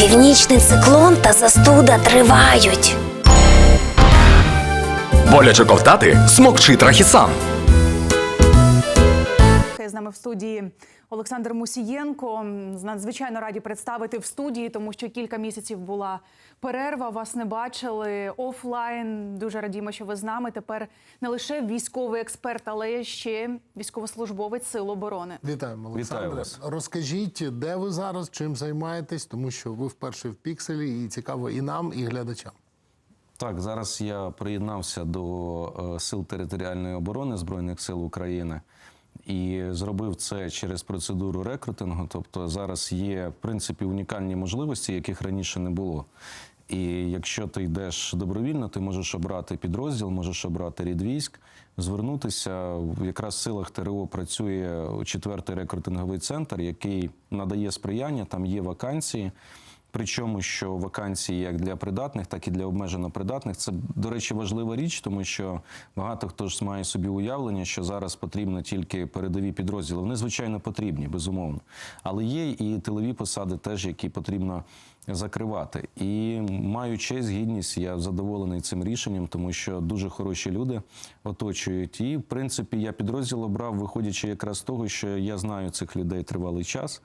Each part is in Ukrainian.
Північний циклон та застуда тривають. Боляче ковтати? Смокчи трахісан. З нами в студії Олександр Мусієнко. Надзвичайно раді представити в студії, тому що кілька місяців була перерва. Вас не бачили офлайн. Дуже радімо, що ви з нами. Тепер не лише військовий експерт, але ще військовослужбовець Сил оборони. Вітаємо, Олександре. Вітаю вас. Розкажіть, де ви зараз, чим займаєтесь, тому що ви вперше в пікселі, і цікаво і нам, і глядачам. Так, зараз я приєднався до е, сил територіальної оборони Збройних сил України і зробив це через процедуру рекрутингу. Тобто зараз є в принципі унікальні можливості, яких раніше не було. І якщо ти йдеш добровільно, ти можеш обрати підрозділ, можеш обрати рід військ, звернутися. Якраз в силах ТРО працює четвертий рекрутинговий центр, який надає сприяння, там є вакансії. Причому, що вакансії як для придатних, так і для обмежено придатних. Це, до речі, важлива річ, тому що багато хто ж має собі уявлення, що зараз потрібно тільки передові підрозділи. Вони, звичайно, потрібні, безумовно. Але є і тилові посади, теж які потрібно закривати. І маю честь, гідність, я задоволений цим рішенням, тому що дуже хороші люди оточують. І, в принципі, я підрозділ обрав, виходячи якраз з того, що я знаю цих людей тривалий час.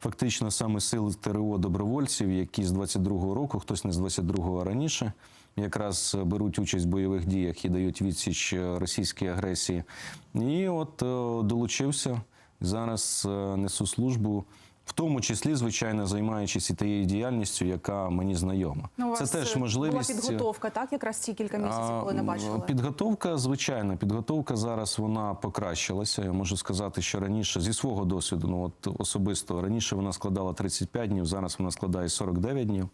Фактично саме сили ТРО добровольців, які з 22-го року, хтось не з 22-го, а раніше, якраз беруть участь в бойових діях і дають відсіч російській агресії. І от е, долучився зараз е, несу службу. В тому числі, звичайно, займаючись і тією діяльністю, яка мені знайома. Ну, у це теж е, можливість була підготовка, так якраз ці кілька місяців, коли не бачили. Підготовка, звичайно, підготовка зараз вона покращилася. Я можу сказати, що раніше зі свого досвіду, ну от особисто раніше вона складала 35 днів, зараз вона складає 49 днів.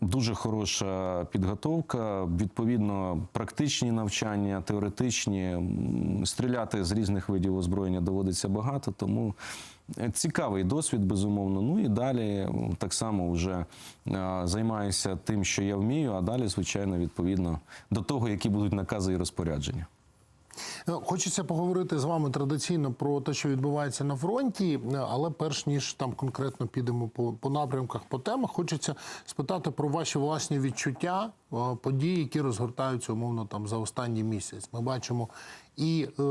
Дуже хороша підготовка, відповідно, практичні навчання, теоретичні. Стріляти з різних видів озброєння доводиться багато, тому е, цікавий досвід, безумовно. Ну і далі так само вже е, займаюся тим, що я вмію, а далі, звичайно, відповідно до того, які будуть накази і розпорядження. Е, Хочеться поговорити з вами традиційно про те, що відбувається на фронті, але перш ніж там конкретно підемо по, по напрямках, по темах, хочеться спитати про ваші власні відчуття е, подій, які розгортаються умовно там за останній місяць. Ми бачимо і е,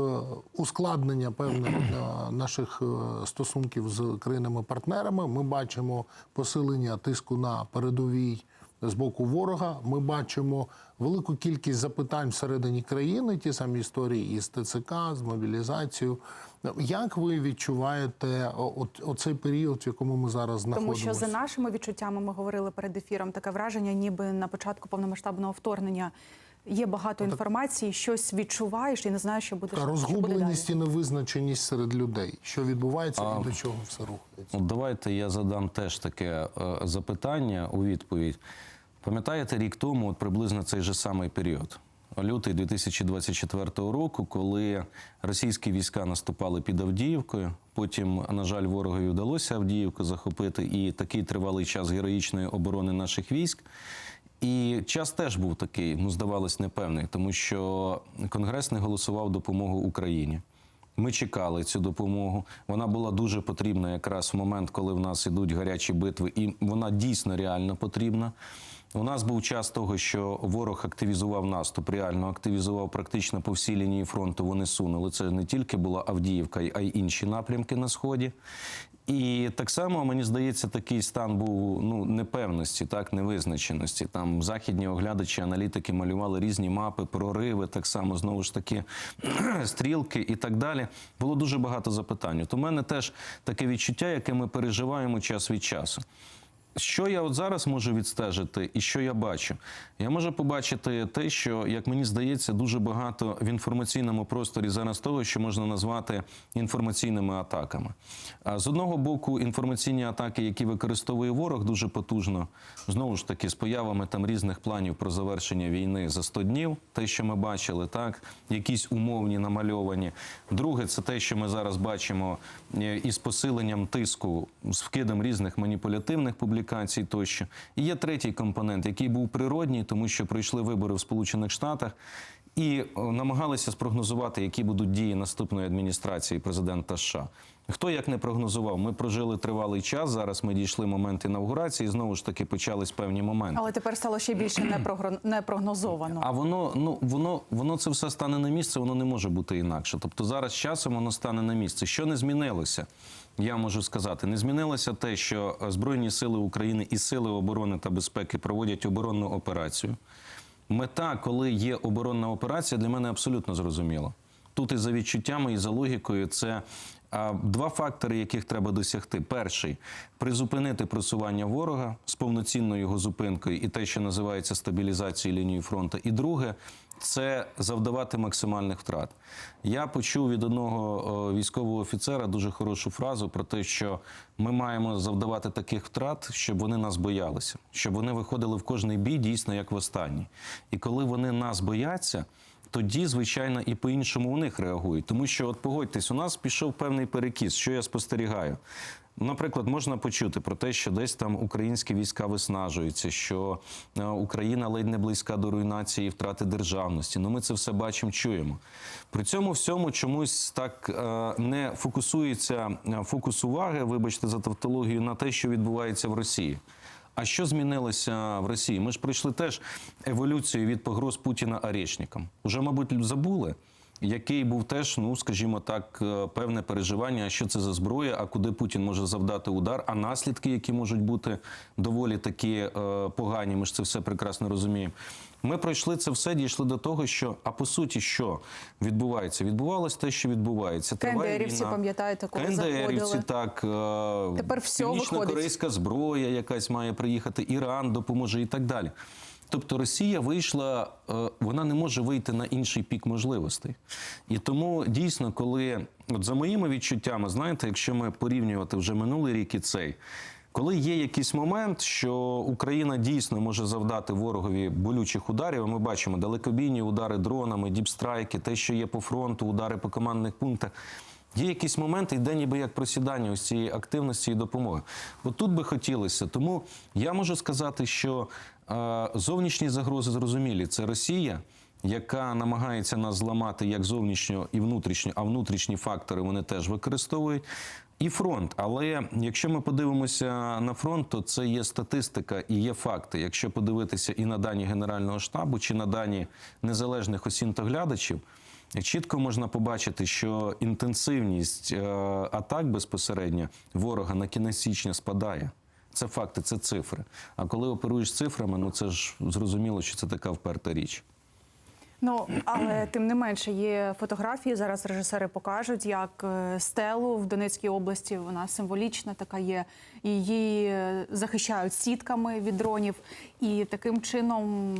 ускладнення певне е, наших е, стосунків з країнами-партнерами. Ми бачимо посилення тиску на передовій з боку ворога. Ми бачимо велику кількість запитань всередині країни, ті самі історії із ТЦК, з мобілізацією. Як ви відчуваєте от, оцей період, в якому ми зараз Тому що за нашими відчуттями ми говорили перед ефіром таке враження, ніби на початку повномасштабного вторгнення є багато інформації, щось відчуваєш і не знаєш, що буде розгубленість і невизначеність серед людей, що відбувається і до чого все рухається. Давайте я задам теж таке е, запитання у відповідь. Пам'ятаєте рік тому, от приблизно цей же самий період, лютий 2024 року, коли російські війська наступали під Авдіївкою. Потім, на жаль, ворогові вдалося Авдіївку захопити, і такий тривалий час героїчної оборони наших військ. І час теж був такий, ну здавалось, непевний, тому що Конгрес не голосував допомогу Україні. Ми чекали цю допомогу. Вона була дуже потрібна якраз в момент, коли в нас ідуть гарячі битви, і вона дійсно реально потрібна. У нас був час того, що ворог активізував наступ, реально активізував практично по всій лінії фронту. Вони сунули. Це не тільки була Авдіївка, а й інші напрямки на сході. І так само мені здається, такий стан був ну непевності, так невизначеності. Там західні оглядачі, аналітики малювали різні мапи, прориви, так само знову ж таки стрілки і так далі. Було дуже багато запитань. От у мене теж таке відчуття, яке ми переживаємо час від часу. Що я от зараз можу відстежити, і що я бачу? Я можу побачити те, що, як мені здається, дуже багато в інформаційному просторі зараз того, що можна назвати інформаційними атаками. А з одного боку, інформаційні атаки, які використовує ворог, дуже потужно, знову ж таки, з появами там різних планів про завершення війни за 100 днів, те, що ми бачили, так, якісь умовні намальовані. Друге, це те, що ми зараз бачимо е, із посиленням тиску, з вкидом різних маніпулятивних публікацій тощо. І є третій компонент, який був природній, тому що пройшли вибори в Сполучених Штатах. і е, намагалися спрогнозувати, які будуть дії наступної адміністрації президента США. Хто як не прогнозував, ми прожили тривалий час. Зараз ми дійшли момент інавгурації. і Знову ж таки почались певні моменти. Але тепер стало ще більше непрогнозовано. А воно ну воно воно це все стане на місце, воно не може бути інакше. Тобто зараз з часом воно стане на місце. Що не змінилося? Я можу сказати, не змінилося те, що Збройні сили України і сили оборони та безпеки проводять оборонну операцію. Мета, коли є оборонна операція, для мене абсолютно зрозуміла. Тут і за відчуттями, і за логікою це два фактори, яких треба досягти. Перший призупинити просування ворога з повноцінною його зупинкою і те, що називається стабілізацією лінії фронту. І друге це завдавати максимальних втрат. Я почув від одного військового офіцера дуже хорошу фразу про те, що ми маємо завдавати таких втрат, щоб вони нас боялися, щоб вони виходили в кожний бій дійсно як в останній. І коли вони нас бояться. Тоді, звичайно, і по-іншому у них реагують. Тому що, от погодьтесь, у нас пішов певний перекіс, що я спостерігаю. Наприклад, можна почути про те, що десь там українські війська виснажуються, що е, Україна ледь не близька до руйнації і втрати державності. Ну ми це все бачимо, чуємо. При цьому всьому чомусь так е, не фокусується е, фокус уваги, вибачте за тавтологію, на те, що відбувається в Росії. А що змінилося в Росії? Ми ж пройшли теж еволюцію від погроз Путіна Орешникам. Уже, мабуть, забули, який був теж, ну скажімо так, е, певне переживання, що це за зброя, а куди Путін може завдати удар, а наслідки, які можуть бути доволі такі е, погані. Ми ж це все прекрасно розуміємо. Ми пройшли це все, дійшли до того, що а по суті, що відбувається? Відбувалось те, що відбувається. КНДРівці, пам'ятаєте, коли КНДРівці, так е, Тепер все північно-корейська зброя, якась має приїхати, Іран допоможе і так далі. Тобто Росія вийшла, е, вона не може вийти на інший пік можливостей. І тому дійсно, коли, от за моїми відчуттями, знаєте, якщо ми порівнювати вже минулий рік і цей. Коли є якийсь момент, що Україна дійсно може завдати ворогові болючих ударів, ми бачимо далекобійні удари дронами, діпстрайки, те, що є по фронту, удари по командних пунктах. Є якісь моменти, йде ніби як просідання ось цієї активності і допомоги. От тут би хотілося. Тому я можу сказати, що зовнішні загрози зрозумілі. Це Росія, яка намагається нас зламати як зовнішньо і внутрішньо, а внутрішні фактори вони теж використовують. І фронт, але якщо ми подивимося на фронт, то це є статистика і є факти. Якщо подивитися і на дані Генерального штабу, чи на дані незалежних осінтоглядачів, чітко можна побачити, що інтенсивність е, атак безпосередньо ворога на кінець січня спадає. Це факти, це цифри. А коли оперуєш цифрами, ну це ж зрозуміло, що це така вперта річ. Ну але тим не менше є фотографії. Зараз режисери покажуть, як е, стелу в Донецькій області вона символічна, така є. Її е, захищають сітками від дронів, і таким чином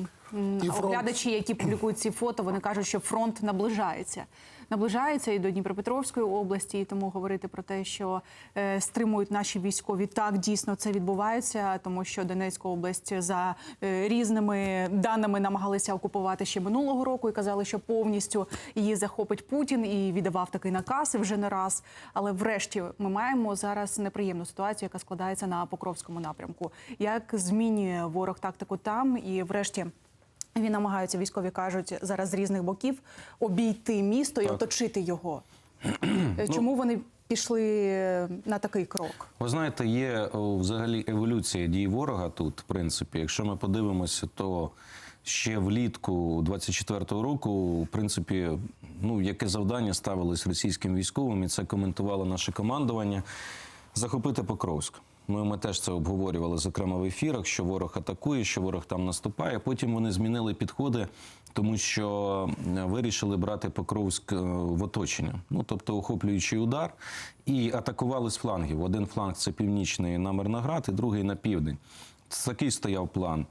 І оглядачі, які публікують ці фото, вони кажуть, що фронт наближається. Наближається і до Дніпропетровської області, і тому говорити про те, що е, стримують наші військові, так дійсно це відбувається, тому що Донецьку область за е, різними даними намагалися окупувати ще минулого року і казали, що повністю її захопить Путін і віддавав такий наказ вже не раз. Але врешті ми маємо зараз неприємну ситуацію, яка складається на Покровському напрямку. Як змінює ворог тактику там і врешті. Він намагається, військові кажуть, зараз з різних боків обійти місто і оточити його. Е, Чому вони пішли на такий крок? Ви знаєте, є взагалі еволюція дій ворога тут, в принципі. Якщо ми подивимося, то ще влітку 24-го року, в принципі, ну яке завдання ставилось російським військовим, і це коментувало наше командування захопити Покровськ. Ну, і ми теж це обговорювали, зокрема в ефірах, що ворог атакує, що ворог там наступає. Потім вони змінили підходи, тому що е, вирішили брати Покровськ е, в оточення. Ну тобто охоплюючий удар, і атакували з флангів. Один фланг це північний на Мирноград, і другий на південь. Такий стояв план.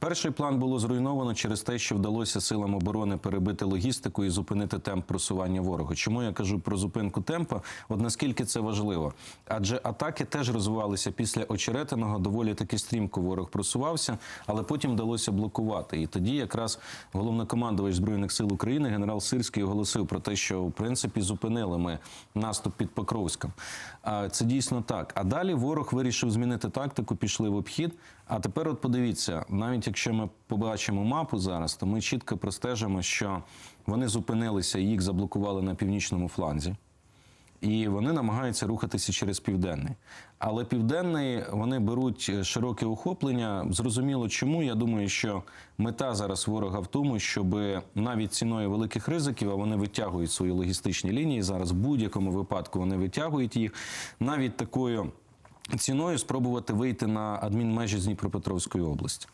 Перший план було зруйновано через те, що вдалося силам оборони перебити логістику і зупинити темп просування ворога. Чому я кажу про зупинку темпа? От наскільки це важливо? Адже атаки теж розвивалися після очеретиного, доволі таки стрімко ворог просувався, але потім вдалося блокувати. І тоді якраз головнокомандувач збройних сил України генерал Сирський оголосив про те, що в принципі зупинили ми наступ під Покровськом. Це дійсно так. А далі ворог вирішив змінити тактику, пішли в обхід. А тепер, от подивіться, навіть якщо ми побачимо мапу зараз, то ми чітко простежимо, що вони зупинилися їх заблокували на північному фланзі. І вони намагаються рухатися через південний. Але південний вони беруть е, широке охоплення. Зрозуміло, чому. Я думаю, що мета зараз ворога в тому, щоб навіть ціною великих ризиків, а вони витягують свої логістичні лінії. Зараз в будь-якому випадку вони витягують їх навіть такою. Ціною спробувати вийти на адмінмежі з Дніпропетровської області.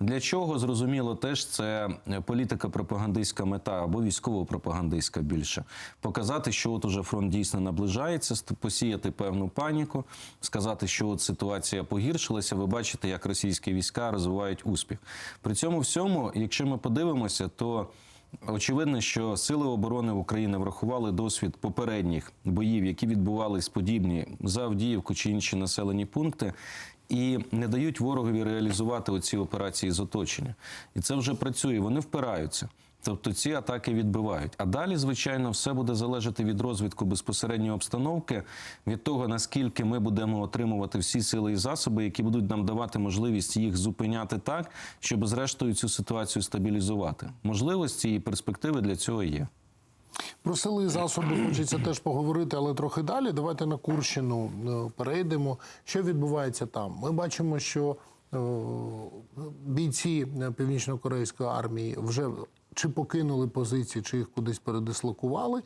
Для чого зрозуміло теж це політика пропагандистська мета або військово-пропагандистська більше. Показати, що от уже фронт дійсно наближається, посіяти певну паніку, сказати, що от ситуація погіршилася. Ви бачите, як російські війська розвивають успіх. При цьому всьому, якщо ми подивимося, то Очевидно, що сили оборони України врахували досвід попередніх боїв, які відбувались подібні за Авдіївку чи інші населені пункти, і не дають ворогові реалізувати оці операції з оточення. І це вже працює. Вони впираються. Тобто ці атаки відбивають. А далі, звичайно, все буде залежати від розвитку безпосередньої обстановки, від того наскільки ми будемо отримувати всі сили і засоби, які будуть нам давати можливість їх зупиняти так, щоб зрештою цю ситуацію стабілізувати. Можливості і перспективи для цього є. Про сили і засоби хочеться теж поговорити, але трохи далі. Давайте на Курщину е, перейдемо. Що відбувається там? Ми бачимо, що е, бійці е, північно-корейської армії вже чи покинули позиції, чи їх кудись передислокували.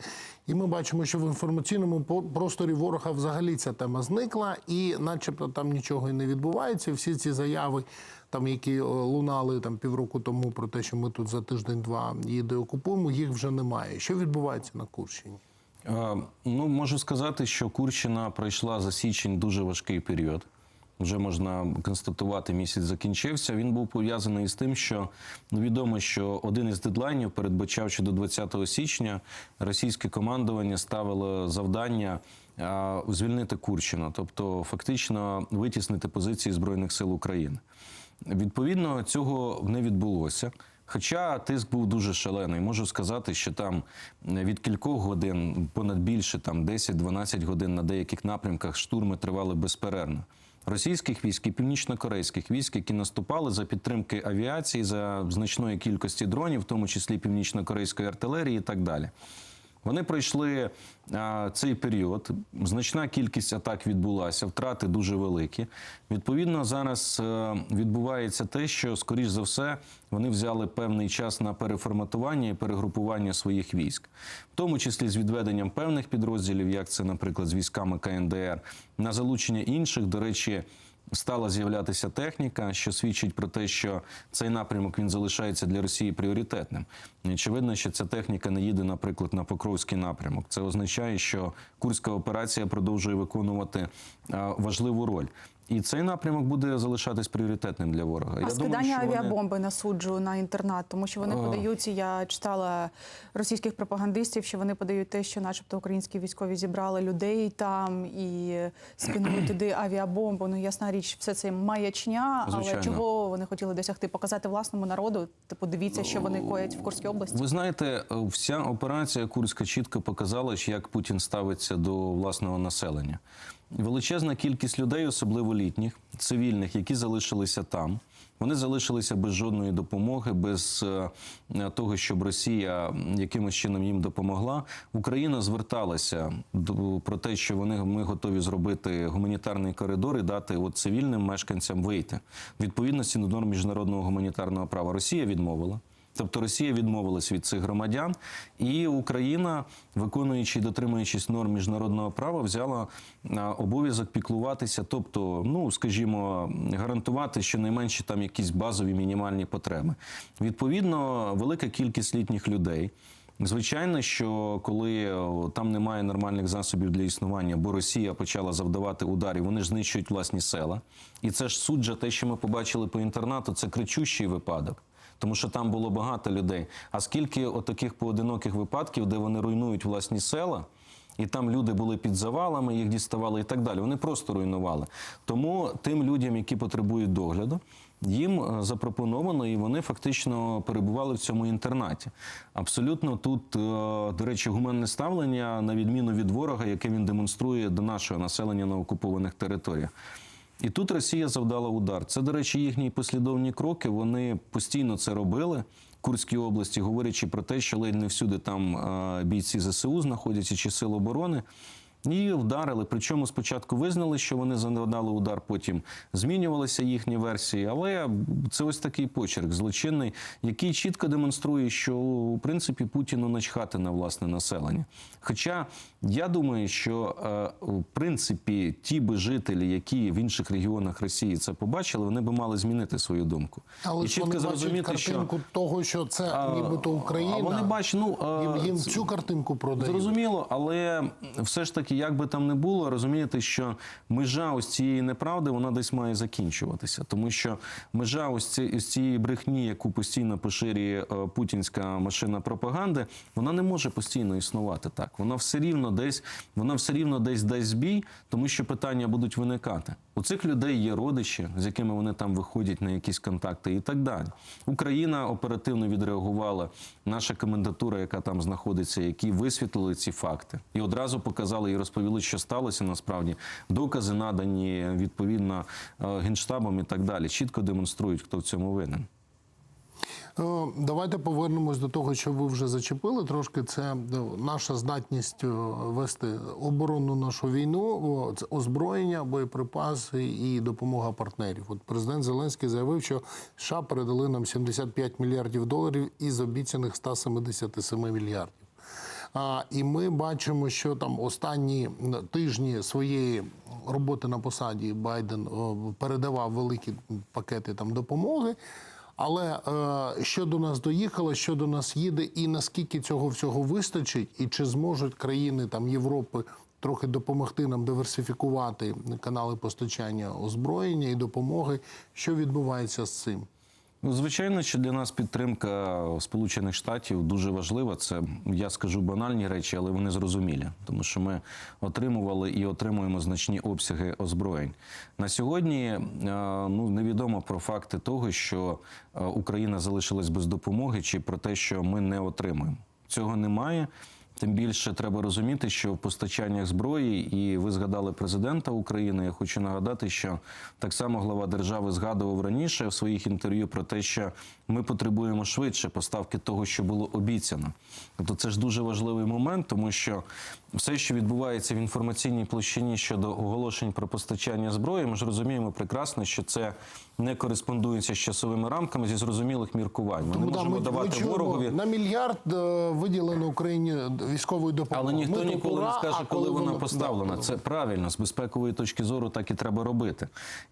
І ми бачимо, що в інформаційному просторі ворога взагалі ця тема зникла, і начебто там нічого і не відбувається. Всі ці заяви, там які е, лунали там півроку тому про те, що ми тут за тиждень-два її деокупуємо, їх вже немає. Що відбувається на Курщині? Е, Ну, можу сказати, що Курщина пройшла за січень дуже важкий період. Вже можна констатувати, місяць закінчився. Він був пов'язаний із тим, що ну, відомо, що один із дедлайнів передбачав, що до 20 січня російське командування ставило завдання звільнити Курщину, тобто фактично витіснити позиції Збройних сил України. Відповідно, цього не відбулося. Хоча тиск був дуже шалений, можу сказати, що там від кількох годин, понад більше, там 10-12 годин на деяких напрямках штурми тривали безперервно. Російських військ і північно-корейських військ, які наступали за підтримки авіації, за значної кількості дронів, в тому числі північно-корейської артилерії і так далі. Вони пройшли а, цей період. Значна кількість атак відбулася, втрати дуже великі. Відповідно, зараз е, відбувається те, що, скоріш за все, вони взяли певний час на переформатування і перегрупування своїх військ, в тому числі з відведенням певних підрозділів, як це, наприклад, з військами КНДР, на залучення інших. До речі, стала з'являтися техніка, що свідчить про те, що цей напрямок він залишається для Росії пріоритетним. Очевидно, що ця техніка не їде, наприклад, на Покровський напрямок. Це означає, що Курська операція продовжує виконувати важливу роль. І цей напрямок буде залишатись пріоритетним для ворога. А скидання що вони- авіабомби на суджу на інтернат, тому що вони О. подають. Я читала російських пропагандистів, що вони подають те, що, начебто, українські військові зібрали людей там і скинули туди авіабомбу. Ну ясна річ, все це маячня. Але чого вони хотіли досягти? Показати власному народу. Типу, дивіться, що вони коять в Курській області. Ви знаєте, вся операція Курська чітко показала, як Путін ставиться до власного населення. Величезна кількість людей, особливо літніх, цивільних, які залишилися там. Вони залишилися без жодної допомоги, без е, того, щоб Росія якимось чином їм допомогла. Україна зверталася до про те, що вони ми готові зробити гуманітарний коридор і дати от цивільним мешканцям вийти відповідності до норм міжнародного гуманітарного права. Росія відмовила. Тобто Росія відмовилась від цих громадян, і Україна, виконуючи і дотримуючись норм міжнародного права, взяла обов'язок піклуватися, тобто, ну скажімо, гарантувати щонайменше там якісь базові мінімальні потреби. Відповідно, велика кількість літніх людей. Звичайно, що коли там немає нормальних засобів для існування, бо Росія почала завдавати ударів, вони ж знищують власні села. І це ж суджа, те, що ми побачили по інтернату, це кричущий випадок. Тому що там було багато людей. А скільки отаких поодиноких випадків, де вони руйнують власні села, і там люди були під завалами, їх діставали і так далі. Вони просто руйнували. Тому тим людям, які потребують догляду, їм е, запропоновано, і вони фактично перебували в цьому інтернаті. Абсолютно тут, е, до речі, гуманне ставлення на відміну від ворога, яке він демонструє до нашого населення на окупованих територіях. І тут Росія завдала удар. Це, до речі, їхні послідовні кроки. Вони постійно це робили. в Курській області, говорячи про те, що ледь не всюди там бійці ЗСУ знаходяться чи сил оборони. І вдарили. Причому спочатку визнали, що вони завдали удар, потім змінювалися їхні версії. Але це ось такий почерк злочинний, який чітко демонструє, що у принципі Путіну начхати на власне населення. Хоча я думаю, що е, в принципі ті би жителі, які в інших регіонах Росії це побачили, вони би мали змінити свою думку Але і ж вони бачать картинку того, що це а, нібито Україна. А вони бачать, ну а, їм цю картинку продають. Зрозуміло, але все ж таки, як би там не було, розумієте, що межа ось цієї неправди вона десь має закінчуватися, тому що межа ось цієї брехні, яку постійно поширює е, путінська машина пропаганди, вона не може постійно існувати так. Вона все рівно десь, вона все рівно десь дасть збій, тому що питання будуть виникати. У цих людей є родичі, з якими вони там виходять на якісь контакти і так далі. Україна оперативно відреагувала. Наша комендатура, яка там знаходиться, які висвітлили ці факти, і одразу показали і розповіли, що сталося насправді. Докази надані відповідно е, генштабом і так далі. Чітко демонструють, хто в цьому винен. Е, Давайте повернемось до того, що ви вже зачепили. Трошки це е, наша здатність е, вести оборонну нашу війну, це озброєння, боєприпаси і допомога партнерів. От президент Зеленський заявив, що США передали нам 75 мільярдів доларів із обіцяних 177 мільярдів. А, і ми бачимо, що там останні тижні своєї роботи на посаді Байден передавав великі пакети там допомоги. Але е, що до нас доїхало, що до нас їде, і наскільки цього всього вистачить, і чи зможуть країни там Європи трохи допомогти нам диверсифікувати канали постачання озброєння і допомоги, що відбувається з цим? Ну, звичайно, що для нас підтримка Сполучених Штатів дуже важлива. Це я скажу банальні речі, але вони зрозумілі, тому що ми отримували і отримуємо значні обсяги озброєнь. На сьогодні е, ну невідомо про факти того, що е, Україна залишилась без допомоги, чи про те, що ми не отримуємо. Цього немає. Тим більше треба розуміти, що в постачаннях зброї, і ви згадали президента України. Я хочу нагадати, що так само глава держави згадував раніше в своїх інтерв'ю про те, що ми потребуємо швидше поставки того, що було обіцяно. Тобто це ж дуже важливий момент, тому що все, що відбувається в інформаційній площині щодо оголошень про постачання зброї, ми ж розуміємо прекрасно, що це не кореспондується з часовими рамками зі зрозумілих міркувань. Ми не да, можемо давати чуємо, ворогові. на мільярд е, виділено Україні військової допомоги. Але ніхто Ми ніколи ура, не скаже, коли вона поставлена. Це правильно з безпекової точки зору, так і треба робити.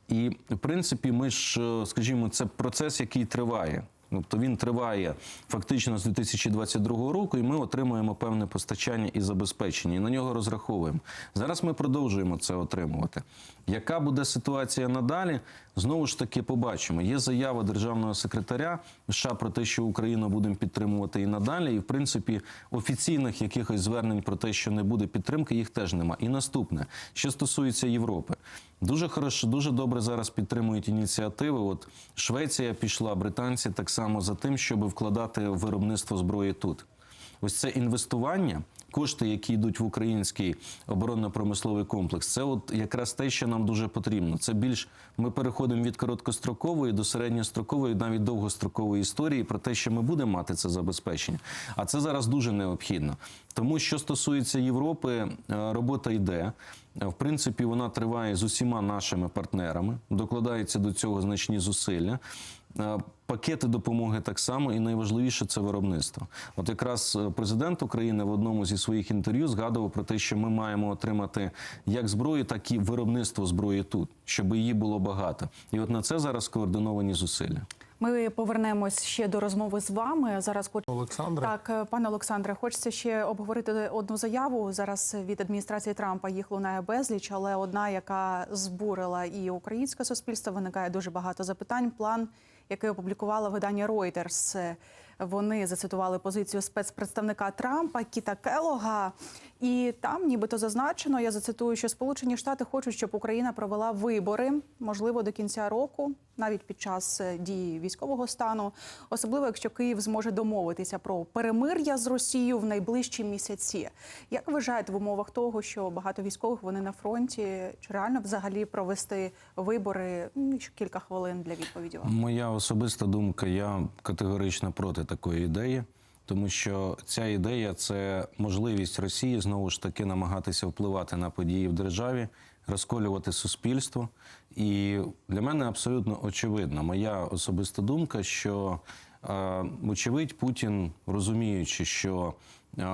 І в принципі, ми ж, е, скажімо, це процес, який триває. Тобто він триває фактично з 2022 року, і ми отримуємо певне постачання і забезпечення, і на нього розраховуємо. Зараз ми продовжуємо це отримувати. Яка буде ситуація надалі? Знову ж таки, побачимо. Є заява державного секретаря США про те, що Україну будемо підтримувати і надалі. І в принципі, офіційних якихось звернень про те, що не буде підтримки, їх теж нема. І наступне, що стосується Європи, дуже хорошо, дуже добре зараз підтримують ініціативи. От Швеція пішла, британці так само за тим, щоб вкладати виробництво зброї тут. Ось це інвестування, кошти, які йдуть в український оборонно-промисловий комплекс, це от якраз те, що нам дуже потрібно. Це більш ми переходимо від короткострокової до середньострокової, навіть довгострокової історії про те, що ми будемо мати це забезпечення. А це зараз дуже необхідно. Тому що стосується Європи, е, робота йде. В принципі, вона триває з усіма нашими партнерами, докладаються до цього значні зусилля. Е, Пакети допомоги так само, і найважливіше це виробництво. От якраз е, президент України в одному зі своїх інтерв'ю згадував про те, що ми маємо отримати як зброю, так і виробництво зброї тут, щоб її було багато. І от на це зараз скоординовані зусилля. Ми повернемось ще до розмови з вами. Зараз хочу Олександре. так, е, пане Олександре, хочеться ще обговорити одну заяву. Зараз від адміністрації Трампа їх лунає безліч, але одна, яка збурила і українське суспільство, виникає дуже багато запитань. План, який опублікувало видання Reuters, Вони зацитували позицію спецпредставника Трампа Кіта Келога. І там, нібито зазначено, я зацитую, що Сполучені Штати хочуть, щоб Україна провела вибори, можливо, до кінця року, навіть під час е, дії військового стану, особливо якщо Київ зможе домовитися про перемир'я з Росією в найближчі місяці. Як вважаєте в умовах того, що багато військових вони на фронті, чи реально взагалі провести вибори? Кілька хвилин для відповіді вам. Моя особиста думка, я категорично проти такої ідеї, тому що ця ідея це можливість Росії знову ж таки намагатися впливати на події в державі, розколювати суспільство. І для мене абсолютно очевидна моя особиста думка, що вочевидь Путін, розуміючи, що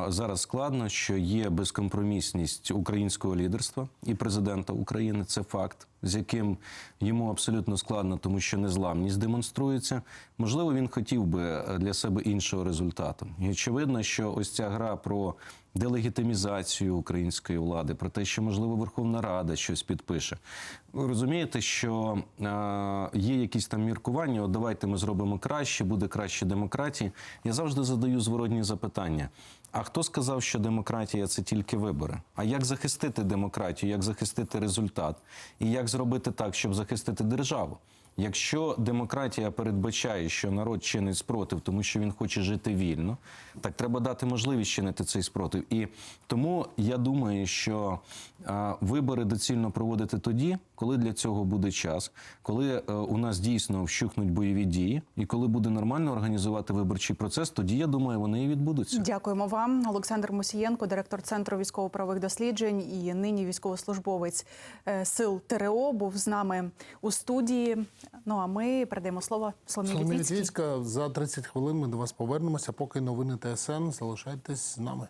зараз складно, що є безкомпромісність українського лідерства і президента України, це факт, з яким йому абсолютно складно, тому що незламність демонструється. Можливо, він хотів би е, для себе іншого результату. І очевидно, що ось ця гра про делегітимізацію української влади, про те, що можливо Верховна Рада щось підпише. Ви розумієте, що е, є якісь там міркування. От давайте ми зробимо краще, буде краще демократії. Я завжди задаю зворотні запитання. А хто сказав, що демократія це тільки вибори? А як захистити демократію, як захистити результат? І як зробити так, щоб захистити державу? Якщо демократія передбачає, що народ чинить спротив, тому що він хоче жити вільно, так треба дати можливість чинити цей спротив. І тому я думаю, що вибори доцільно проводити тоді, коли для цього буде час, коли е, у нас дійсно вщухнуть бойові дії, і коли буде нормально організувати виборчий процес, тоді я думаю, вони і відбудуться. Дякуємо вам, Олександр Мусієнко, директор центру військово-правових досліджень і нині військовослужбовець е, сил ТРО, був з нами у студії. Ну а ми передаємо слово Соломії Соломія Літвіцькій. За 30 хвилин ми до вас повернемося. Поки новини ТСН. Залишайтесь з нами.